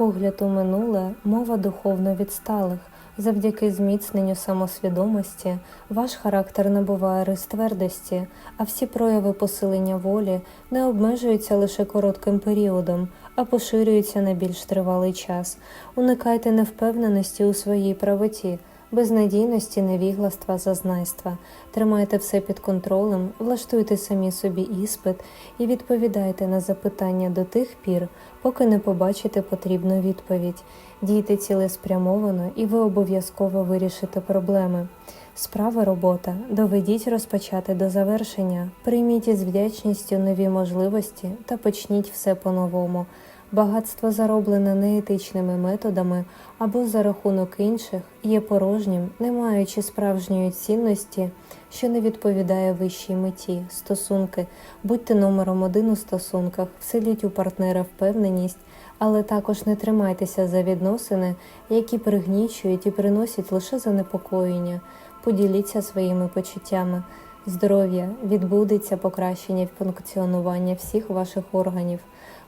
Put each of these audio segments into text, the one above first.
погляд у минуле мова духовно відсталих. Завдяки зміцненню самосвідомості ваш характер набуває рис твердості, а всі прояви посилення волі не обмежуються лише коротким періодом, а поширюються на більш тривалий час. Уникайте невпевненості у своїй правоті, безнадійності, невігластва, зазнайства. Тримайте все під контролем, влаштуйте самі собі іспит і відповідайте на запитання до тих пір, поки не побачите потрібну відповідь. Дійте цілеспрямовано, і ви обов'язково вирішите проблеми. Справа робота. Доведіть розпочати до завершення. Прийміть із вдячністю нові можливості та почніть все по-новому. Багатство, зароблене неетичними методами або за рахунок інших, є порожнім, не маючи справжньої цінності, що не відповідає вищій меті. Стосунки, будьте номером один у стосунках, вселіть у партнера впевненість, але також не тримайтеся за відносини, які пригнічують і приносять лише занепокоєння. Поділіться своїми почуттями. Здоров'я відбудеться покращення функціонування всіх ваших органів.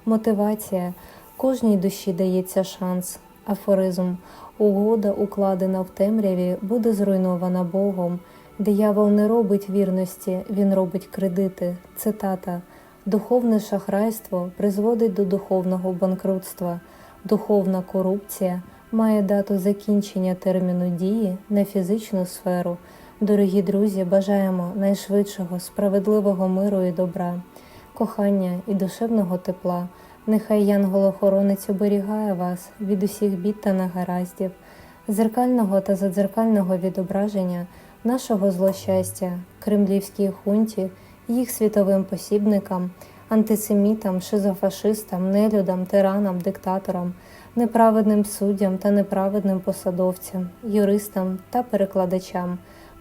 Мотивація кожній душі дається шанс. Афоризм угода, укладена в темряві, буде зруйнована Богом. Диявол не робить вірності, він робить кредити. Цитата Духовне шахрайство призводить до духовного банкрутства. Духовна корупція має дату закінчення терміну дії на фізичну сферу. Дорогі друзі, бажаємо найшвидшого, справедливого миру і добра, кохання і душевного тепла. Нехай янгол-охоронець оберігає вас від усіх бід та негараздів, зеркального та задзеркального відображення нашого злощастя, кремлівській хунті, їх світовим посібникам, антисемітам, шизофашистам, нелюдам, тиранам, диктаторам, неправедним суддям та неправедним посадовцям, юристам та перекладачам,